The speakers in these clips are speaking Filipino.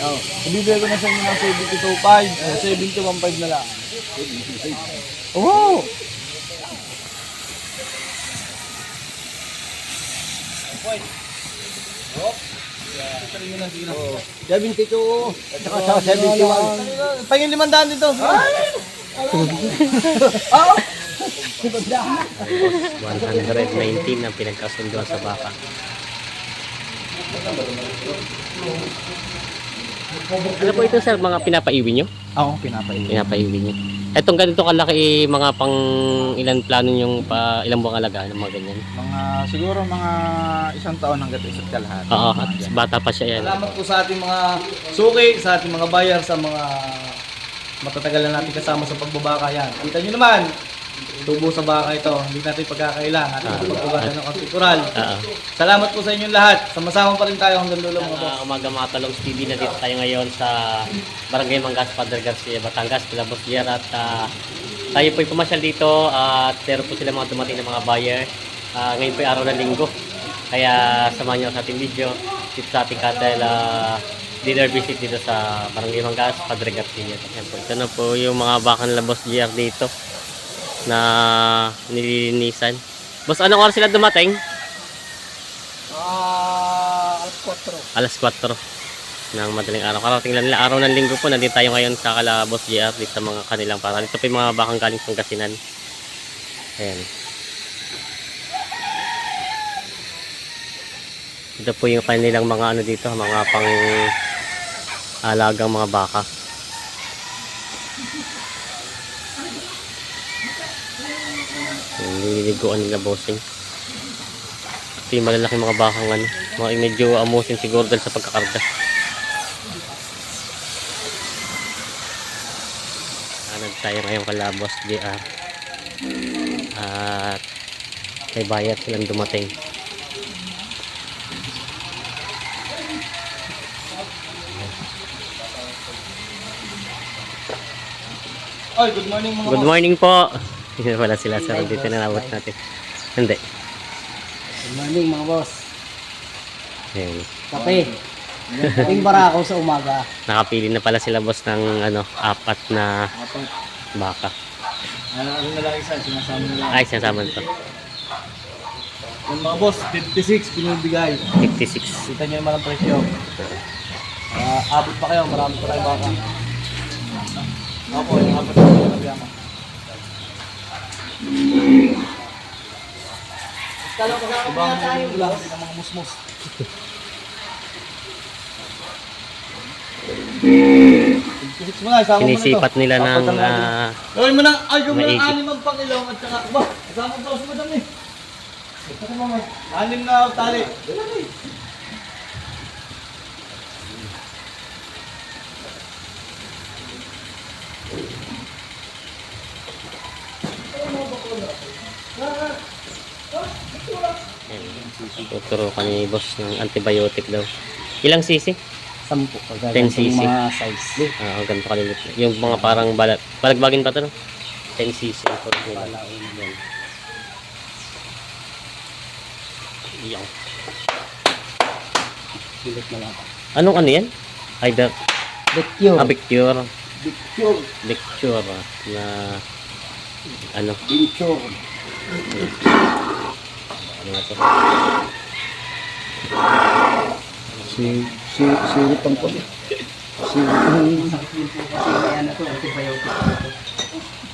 Oh, ibibigay ko na sa inyo ng 72.5. Uh, 71.5 na lang. Oo! Oh. 72 at saka sa 71. Pahingin limandaan dito. Ah! 119 ang pinagkasunduan sa baka. Ano po ito sir, mga pinapaiwi nyo? Ako, pinapaiwi. Pinapaiwi nyo. Etong ganito kalaki, mga pang ilan plano yung pa ilang buwang alagaan ng mga ganyan. Mga, siguro mga isang taon hanggat isa't kalahati. Oo, at bata pa siya yan. Salamat po sa ating mga suki, sa ating mga buyer, sa mga matatagal na natin kasama sa pagbabaka yan. Kita nyo naman, tubo sa baka ito. Hindi natin pagkakailan. Ating Ah. pagkakailan ng kultural. Oo. Salamat po sa inyong lahat. Sama-sama pa rin tayo hanggang dulo mga boss. Mga umaga mga talong TV na dito tayo ngayon sa Barangay Mangas, Padre Garcia, Batangas, Pilabos at ah, tayo po'y pumasyal dito at meron po sila mga dumating na mga buyer. Ah, ngayon po'y araw ng linggo. Kaya samahan niyo sa ating video dito sa ating cattle ah, dinner visit dito sa Barangay Mangas, Padre Garcia. Ayan po. Ito na po yung mga baka nila Boss GR dito na nililinisan. Boss, anong oras sila dumating? Ah, alas 4. alas 4 ng madaling araw. Karating lang nila araw ng linggo po. Nandito tayo ngayon sa Kalabos GR dito sa mga kanilang para. Dito po yung mga bakang galing Pangasinan. Ayan. Ito po yung kanilang mga ano dito, mga pang alagang mga baka. Yung nililiguan nila bossing. Ito yung malalaking mga bakang ano. Mga medyo amusin siguro dahil sa pagkakarga. Hanap tayo ngayong kalabos JR. At may bayat silang dumating. Good morning mga Good morning po. Yun pala sila sir. Dito na nabot natin. Hindi. Good morning mga boss. Ayan. Kape. Kaping bara ako sa umaga. Nakapili na pala sila boss ng ano, apat na baka. Ano, ano na lang isa, sinasama na lang. Ay, sinasama to. Yung mga boss, 56 pinibigay. 56. Kita nyo naman ang presyo. Ah, abot pa kayo, marami pa kayo baka. Ako, yung abot pa kayo. Ibang lang ng mga na, na to. Sinisipat nila ng Gawin mo na, ay, mo ng anim ang pangilong at saka, ba, kasama daw sa madami. Anim na tali. Tuturo ka ni boss ng antibiotic daw. Ilang cc? Sampu. 10 cc. mga size. Ah, ganito kalilit. Yung mga parang balat. Balagbagin pa to, no? 10 cc. nila. Yan. Iyaw. Bilit na lang. Anong ano yan? Ay, the Lecture. ah, picture. Lecture. Lecture ah, na ano, Lecture. Ano to? Si, si, sirit ang puli. Sirit ang... Kaya na to, antibiotic.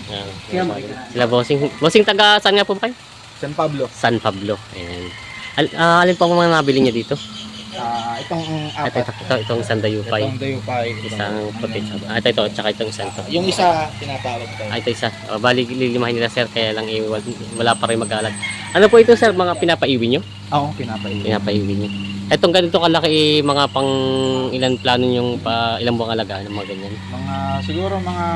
Yan. Kaya Sila bossing. Bossing taga saan nga po ba kayo? San Pablo. San Pablo. Ayan. Al ah, alin po ang mga nabili niya dito? Ah, itong Ito, apat. ito, ito, itong Sandayupay. Itong Dayupay. Isang puti. Ah, ito, ito, tsaka itong isang to. Yung isa, tinatawag ko. Ah, ito isa. Oh, bali, lilimahin nila sir, kaya lang eh, wal- wala pa rin mag-alag. Ano po ito sir, mga pinapaiwi nyo? Ako, pinapaiwi. Pinapaiwi nyo. Etong ganito kalaki, eh, mga pang ilan plano yung pa, ilang buwang alagaan ng mga ganyan. Mga, siguro mga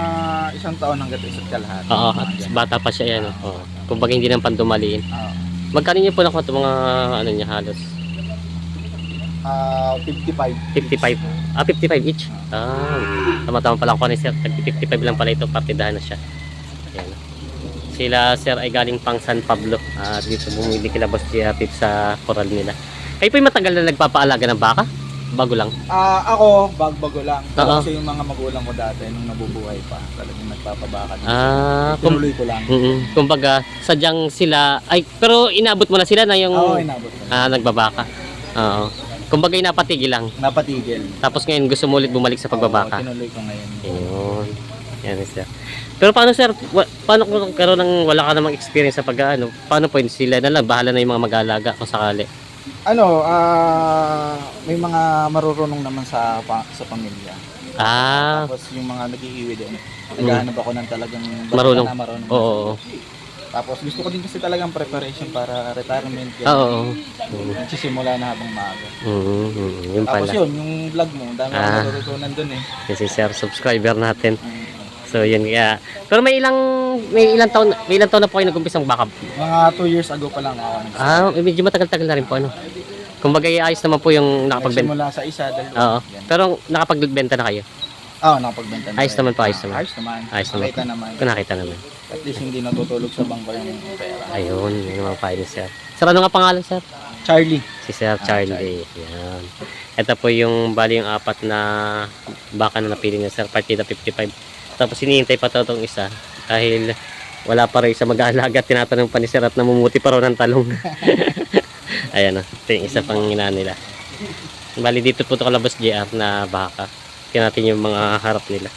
isang taon hanggat isa't kalahati. Oo, at bata pa siya yan. Oh. Kumbaga hindi nang pandumaliin. Ah, Magkano niyo po nakuha mga ano niya halos? Ah, 55. 55. Ah, 55 each. Ah, tama-tama pala ako ni sir. Tag 55 lang pala ito, partidahan na siya. Ayan. Sila sir ay galing pang San Pablo. At dito bumili kila Boss Japip sa koral nila. Kayo po yung matagal na nagpapaalaga ng baka? bago lang? Ah, ako, bagbago lang. Pero Oo. kasi yung mga magulang ko dati, nung nabubuhay pa, talagang nagpapabaka. Ah, kum Tinuloy ko lang. mm kumbaga, sadyang sila, ay, pero inabot mo na sila na yung, Oo, inabot ko. ah, nagbabaka. Oo. Kumbaga, inapatigil lang. Napatigil. Tapos ngayon, gusto mo ulit bumalik sa pagbabaka. Oo, tinuloy ko ngayon. Ayun. Yan, sir. Pero paano, sir, wa- paano kung karoon ng wala ka namang experience sa pag, ano, paano po yun sila na lang, bahala na yung mga mag-aalaga kung sakali. Ano, ah, may mga marurunong naman sa pa, sa pamilya. Ah, Tapos yung mga nag-iiwi din. Naghahanap ako ng talagang bata Marunong. na marunong. oo, oo. Tapos gusto ko din kasi talagang preparation para retirement. Oo, oo. Mm, Nagsisimula na habang maaga. mm, mm, yun Tapos pala. yun, yung vlog mo, dami Ah. akong natutunan dun eh. Kasi sir, subscriber natin. Mm. So, yun kaya. Pero may ilang, may ilang taon, may ilang taon na po kayo nag-umpisang baka. Mga 2 years ago pa lang ako. Ah, medyo matagal-tagal na rin po, ano. Kumbaga, ayos naman po yung nakapagbenta. Nagsimula sa isa, dalawa. Oo. Yan. Pero nakapagbenta na kayo. Oo, nakapagbenta na. Ayos naman po, ayos naman. Ayos naman. Ayos naman. Nakita naman. Kung nakita naman. At least hindi natutulog sa bangko yung pera. Ayun, yun naman pa ni sir. Sir, ano nga pangalan, sir? Charlie. Si Sir Charlie. Yan. Ito po yung bali yung apat na baka na napili niya, sir. Partida 55. Tapos hinihintay pa ito itong isa. Dahil wala pa rin sa mag-aalaga. Tinatanong pa ni sir at namumuti pa raw ng talong. Ayan o. Ito yung isa pang ina nila. Bali dito po ito kalabas JR na baka. Tingnan natin yung mga harap nila.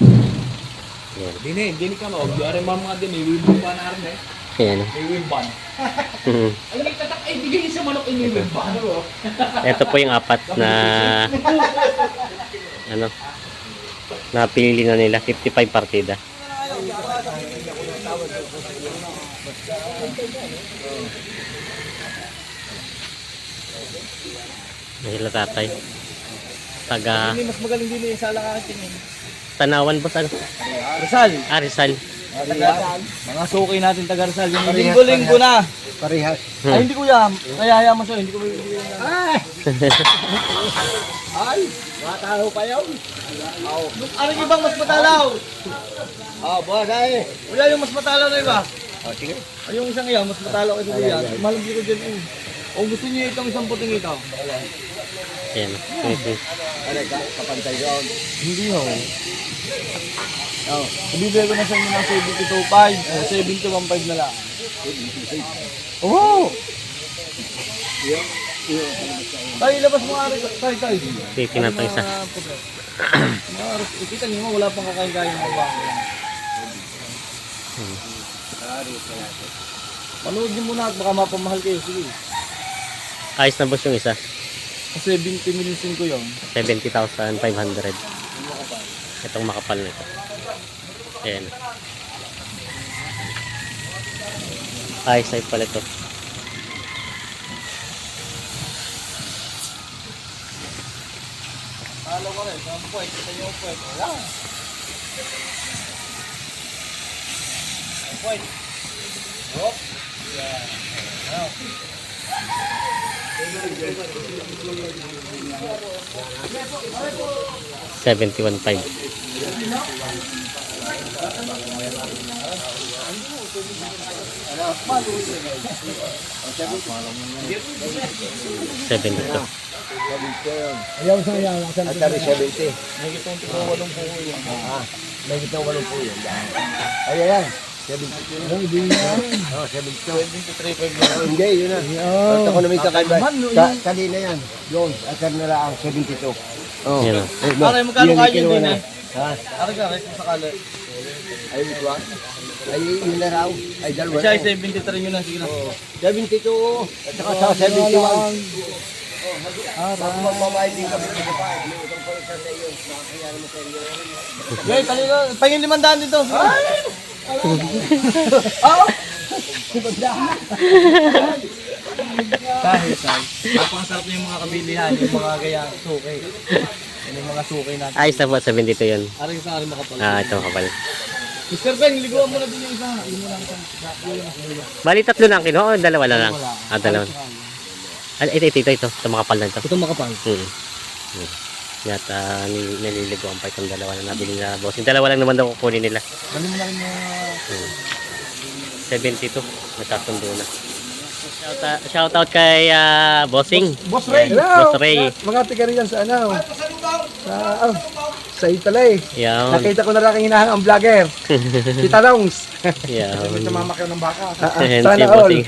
Ayan. Dini, dini ka mo. Di are mga din, pa na arne. Ayan wibon. Ay, may tatak, ay, bigay sa manok yung wibon. Ito po yung apat na ano napili na nila 55 partida. Mahila tatay. Taga Mas magaling din yung sala ka tingin. Tanawan boss ano? Rizal. Ah, Rizal. Mga suki natin taga Rizal. Yung linggo-linggo na. Parehas. Hmm. Ay, hindi ko yan. Kaya hayaan mo sa'yo. Hindi ko yan. Ay! Ay! Matalo pa yun. Ano yung ibang mas matalaw? Oh, boss ay. Wala yung mas matalaw na iba. Oh, sige. Ay, yung isang iyan, mas matalaw kaysa diyan. Malagi ko dyan eh. O gusto niyo itong isang puting ito? Yan. Mhm. Ano ka? Kapantay doon. Hindi ho. Oh, ibibigay ko na sa inyo ng 72.5 o 72.15 na lang. Oh! Tay, ilabas mo nga rin. Tay, tay. Titingnan to isa. Mga puti. Mga aros, Kita niyo mo, wala pang kakain-kain ng bangko. Manood niyo muna at baka mapamahal kayo. Sige. Ayos na boss yung isa. Kasi 20 million ko yun. 70,500. Itong makapal na ito. Ayan. Ayos na pala ito. Halo ko rin. Ang puwet. Wala. Ang puwet. Hop. Yan. Ano? Seventy-one five. Seventy-two. Ayaw sa ayaw. At kami 70. May tigwa walong po yun. Ah, may gitang walong yun. Yan. Ay, ayan. 72. Ang hindi yan. Oh, 72. 23.5 na. Hindi, yun na. Basta ko namin sa kanya. Sa, kanina yan. Yun, asar na lang, 72. Oh. Yan. Eh, Aray, magkano yun, kayo kinuha din na. eh? Ha? Aray ka, kahit sakali. Ay, ito ah. Ay, yun na raw. Ay, dalawa. Siya ay na. 73 yun na. Sige na. 72. At saka sa 71. Pag magmamahal din kami. Utang pa isa sa iyo. Makakaya naman sa iyo. Na. Pahingin limandaan dito. Kahit ay. Napakasarap niyo yung mga kabilihan, yung mga gaya suki. Yan yung mga suki natin. Ayos na po, 72 yun. Aray sa akin makapal. Ah, ito makapal. Mr. Ben, liguan mo na din yung isa. Yun mo lang isa. Yun lang isa. Bali, tatlo lang kinuha o dalawa na lang? Ah, dalawa. Ah, ito, ito, ito, ito. Ito makapal na ito. Ito makapal. Hmm. Hmm. At uh, naliliguan pa itong dalawa na nabili na boss. Yung dalawa lang naman daw kukunin nila. Mo na rin. Hmm. 72. Natatundo na. Shoutout, shoutout kay ah, Bossing. Boss Ray. Boss Ray. Mga tiga riyan sa ano. Sa, oh, sa Italay. Yan. Nakita ko na lang hinahang ang vlogger. si Talongs. Yan. Namamakyaw ng baka. Ayan, Sana all. Bossing.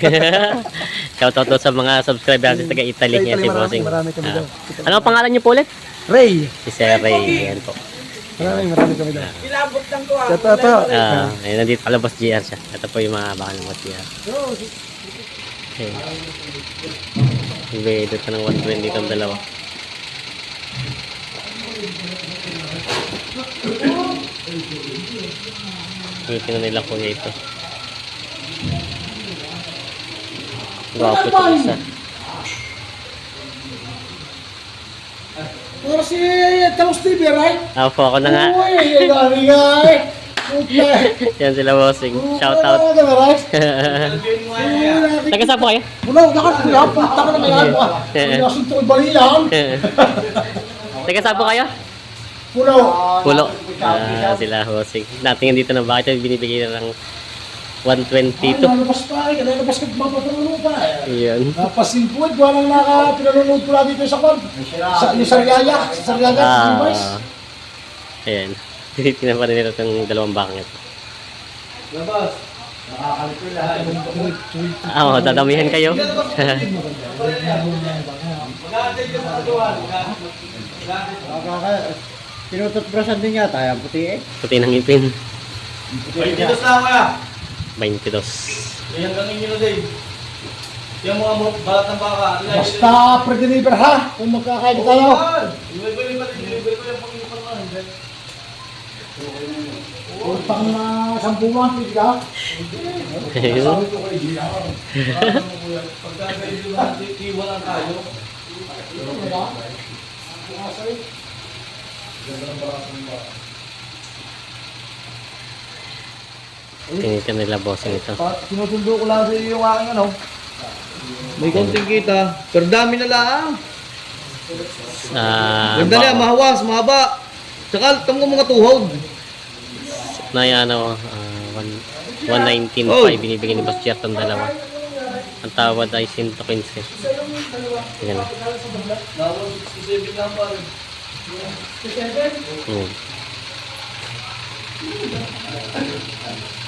Shoutout daw sa mga subscriber natin taga Italy. Sa Yan si Italy, marami- Bossing. marami kami Ah. daw. Ano ang pangalan niyo po ulit? Ray. Si Sir Ray. Yan po. Maraming marami kami daw. Ito, ito. Ah, ayun, nandito pala Boss GR siya. Ito po yung mga baka ng Boss GR. Ayun. Ibe, dito ng 120 itong dalawa. Tingnan nila kuya ito. Gwapo ito isa. Pero si Talongs TV, right? Ako po, ako na nga. Uy, gari nga eh. Yan sila bossing. Shout out. Taga saan po kayo? Wala, nakakuya. Punta ka na may ano ah. Nasunto ko bali yan. Taga saan po kayo? Puno. Pulo. Ah, sila hosing. Natingin dito ng bakit binibigay na ng 122. Nalabas pa eh. Nalabas ka ba patulunod pa eh. Yun. Napasingpud, walang naka pinanonood ko lang dito sa kwan. Sa yung Sariaya, sa Sariaya, sa Levi's. Ah. Ayan. Tinitingnan pa rin nila itong dalawang bakang ito. Ah, oh, dadamihan kayo. Tinututbrasan din yata, yung puti eh. Puti ng ipin. Dito sa kaya. 22. Yan hanggang inyo na din. Yung mga mo- balat ng baka. Basta pre-deliver ha, kung magkakain tayo. Delivery pa rin. Delivery ko yung pag-ipan na. Utang na sampuan, pwede ka. Ayun. Pagka ganito natin, iwanan tayo. Tinitingnan nila bossing ito. Sinusundo ko lang sa iyo yung aking ano. May konting kita. Pero dami na lang. Ah, Ganda niya, baka- mahawas, mahaba. Tsaka, tamo mga tuhod. na yan, ano, ah, one- 119 Oh. pa binibigay ni Boss Jeff ang dalawa. Ang tawad ay 115. Yan. Lalo,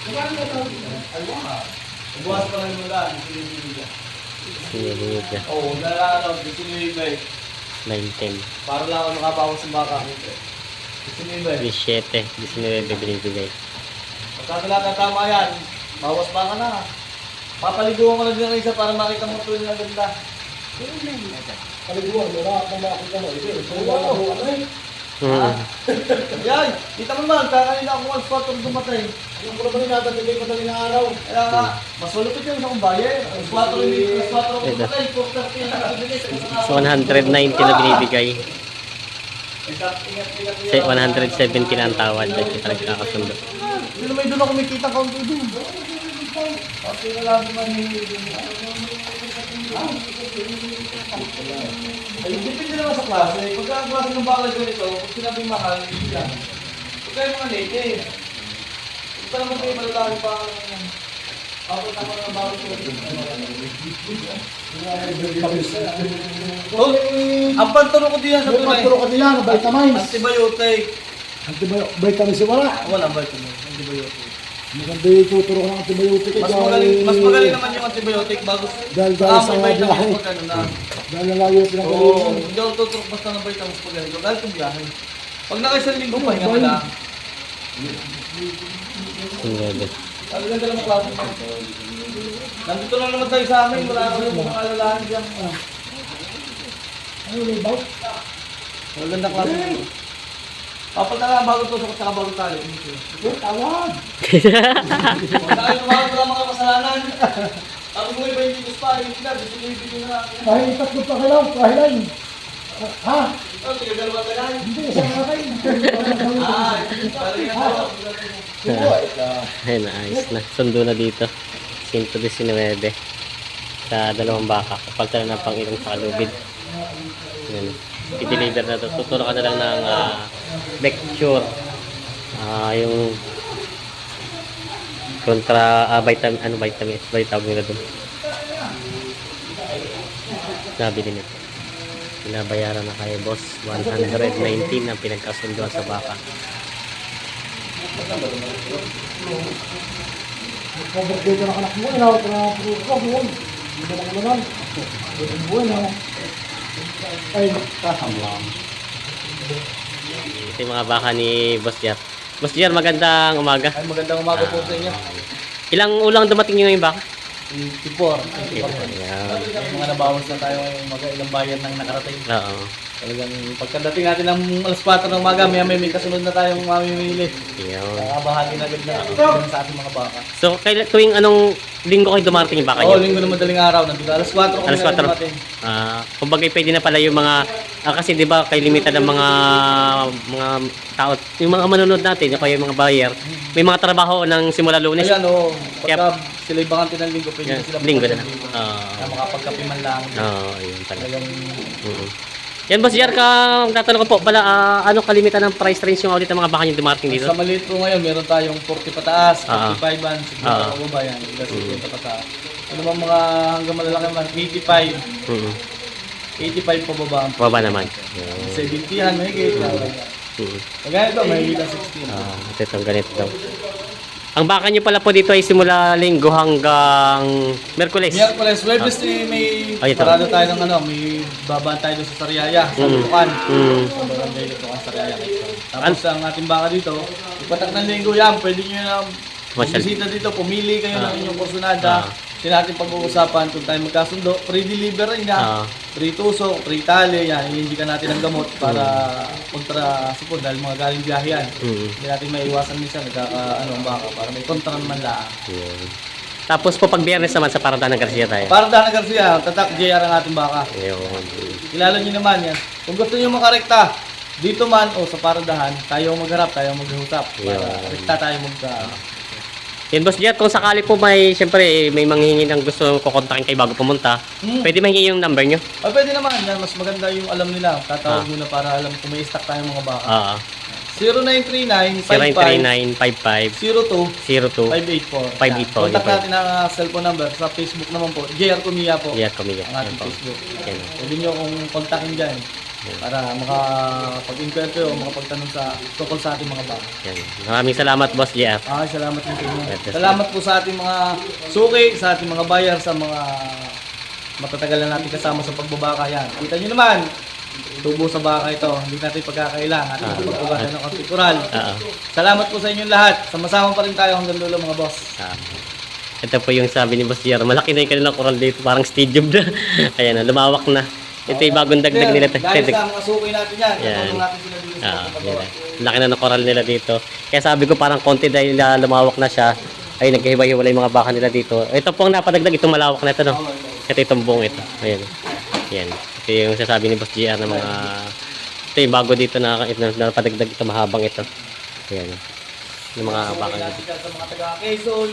67 lang pa rin. Hmm. Buwas pa lang yung daan. sinibigyan. Sinilingid niya. Oo, dala ano, sinibigay. 19. Para lang ako nakabawas sa baka. Sinibigay. 17. 19 binibigay. Pagka lahat ng tama yan, bawas pa ka na. Papaliguan ko lang din ang isa para makita mo tuloy na ganda. Paliguan, wala akong makakita mo. Ito, ito, ko ano eh. Hmm. Yan, kita mo naman, kakain ako ang spot ng dumatay. Yung ko naman natatagay madali na araw. Kaya nga, mas malupit yung isang bayan. Ang spot ng ang spot ng Ito. dumatay, 430 ang nakabilis. So 190 na binibigay. Say 170 na ang tawad. At kita nagkakasundo. Hindi naman doon ako kumikita kaunti doon. Pati na lang naman Ay, depende naman sa klase. Pagka ang klase ng bakal ganito, pag sinabing mahal, hindi lang. Pagka yung mga native, ito naman kayo malalaki pa ang Ako tama na bakal ko. Oh, ang panturo ko diyan sa tunay. pagturo ka diyan, vitamins. Antibiotic. Vitamins wala. Wala vitamin. Antibiotic. Maganda yung tuturo ka ng antibiotic. Mas magaling, mas magaling naman yung antibiotic bago Dahil dahil Ah, sa vitamins biyahe. ano na. Dahil nalayo yung Oo, pinagaling. hindi ako tuturok basta ng vitamins pag ganito. Dahil itong biyahe. Pag naka isang linggo, pahinga ka lang. Sabi lang dalawang klase. Nandito lang naman tayo sa amin. Wala naman yung mga alalahan dyan. Ano yung baw? Magandang klase mo. Papat na lang bago tusok at saka bago tali. Oh, tawag. Pag tayo tumawag wala mga kasalanan. Tapos mo iba yung gusto pa, hindi na, gusto mo ibigay na lang. Kahit tatlo pa kayo, kahilan. Ha? Ito, tigagalawa ka lang. Hindi, isang kakay. Ah, parang yan ako. Ayun na, ayos na. Sundo na dito. 119 sa dalawang baka. Kapag ka na pang ilong sa kalubid. Yan. I-deliver na to. Tuturo ka na lang ng uh, lecture. Ah, yung kontra ah, vitamin ano vitamin tawag nila doon nabili nito. Pinabayaran na kay boss 119 ang pinagkasunduan sa baka. Pag-birthday ka ng mo, inawat ka na puso ko, yun. Hindi na naman. Buwan na. Ay, kahamlam. Ito yung mga baka ni Boss Jar. Boss Jar, magandang umaga. Ay, magandang umaga po sa inyo. Ilang ulang dumating nyo yung baka? Tipor. Ayan. Mga nabawas na tayo ngayong mga ilang bayan nang nakarating. Oo. Talagang pagkadating natin ng alas 4 ng umaga, may may, may kasunod na tayong mamimili. Ayan. Nakabahagi na agad na na sa ating mga baka. So, kailan tuwing anong linggo kayo dumarating yung baka Oo, nyo? linggo na madaling araw. Nandito alas 4 kami Alas na 4. dumating. Ah, kumbaga pwede na pala yung mga ah, kasi 'di ba kay limited ang mga mga tao, yung mga manonood natin, yung kaya yung mga buyer, may mga trabaho ng simula Lunes. Ayan, oo. Kaya- Pagka sila ibangante ng linggo, pwede Yan, na sila linggo na. pumunta dito. Ah. Na makapagkape man lang. Oo, ayun pala. Talagang Oo. Yan boss Jar, ka tatanong ko po pala ah, ano kalimitan ng price range yung audit ng mga baka yung dumarating dito? sa maliit po ngayon, meron tayong 40 pataas, Ah. 45 ban, 50 Ah. pa baba yan, hanggang 50 pataas. Ano bang mga hanggang malalaki man, 85, Oo. 85 pa baba. Baba naman. Yan. 70 yan, may gate lang. Oo. Kagaya ito, may hila 16. Ah, ito ganito daw. Ang baka nyo pala po dito ay simula linggo hanggang Merkules. Miyerkules, Webes eh, may Ay, ito. parada tayo ng ano, may babaan tayo doon sa Sariaya, sa Mm. Lutukan. Mm. Sa barangay Lutukan, Sariaya. Tapos ang ating baka dito, ipatak ng linggo yan, pwede nyo na Masyal. bumisita dito, pumili kayo Ah. ng inyong kursunada. Ah. Sila natin pag-uusapan kung tayo magkasundo. Free delivery Ah. na. Free tusok, free tali, yan. Iindikan natin ng gamot para kontra sipon dahil mga galing biyahe yan. Mm. Hindi natin may iwasan minsan nagkaka ano ang baka para may kontra naman lang. Yun. Tapos po pag biyernes naman sa Parada ng Garcia tayo. Para Dana Garcia, tatak JR ang ating baka. Ayun. Kilala niyo naman yan. Kung gusto niyo makarekta, dito man o sa paradahan, tayo ang magharap, tayo ang maghusap. Para rekta tayo magka... Yan boss Jet, kung sakali po may, siyempre, may manghingi ng gusto kukontakin kayo bago pumunta, Hmm. pwede mahingi yung number nyo? Ah, pwede naman. Yan, mas maganda yung alam nila. Ah. Tatawag muna para alam kung may stock tayong mga baka. Oo. 0939 55 0939-55-02-584. 02 584. Contact natin ang uh, cellphone number sa Facebook naman po. JR Kumiya po. Yeah, kumiga. Ang Yan ating po. Facebook. Yan. Pwede nyo kung kontakin dyan para makapag-inquire kayo o makapagtanong sa tungkol sa ating mga baka. Yan. Maraming salamat boss JR. Ah, salamat din. Yes, yes, Salamat po sa ating mga suki, sa ating mga buyer, sa mga matatagal na natin kasama sa pagbabaka yan. Kita nyo naman, tubo sa baka ito. Hindi natin pagkakailan. Ating Ah. pagkakailan ng kultural. Oo. Salamat po sa inyong lahat. Sama-sama pa rin tayo hanggang dulo mga boss. Ah. Ito po yung sabi ni Boss JR. Malaki na yung kanilang coral dito. Parang stadium na. Ayan, lumawak na. Ito yung bagong dagdag nila. Dahil sa mga suki natin yan, Yan. natin sila dito Ah, yan. Laki na ng coral nila dito. Kaya sabi ko parang konti dahil ah, lumawak na siya. Ay, nagkahiwa-hiwalay yung mga baka nila dito. Ito po ang napadagdag, itong malawak na ito, no? Ito itong buong ito. Ayan. Yan. Ito yung sasabi ni Boss GR ng mga... Ito yung bago dito na, na napadagdag ito, mahabang ito. Ayan. Yung mga baka nila. Dyan sa mga taga Quezon.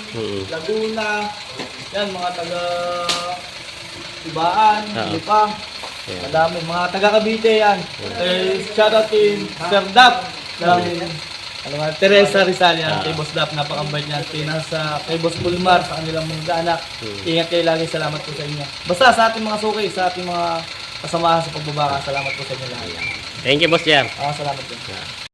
Laguna, yan mga taga Tibaan, Oo. Lipa. Ayan. Madami mga taga Cavite yan. Eh, shout out kay Sir Dap ng ano nga, Teresa Rizal yan, Ah. kay Boss Dap, napakabait niya. Kay, nasa, kay Boss Pulmar, sa kanilang mga anak. Hmm. Ingat kayo lagi, salamat po sa inyo. Basta sa ating mga suki, sa ating mga kasamahan sa pagbabaka, salamat po sa inyo lahat. Thank you, Boss GR. Ah, salamat po.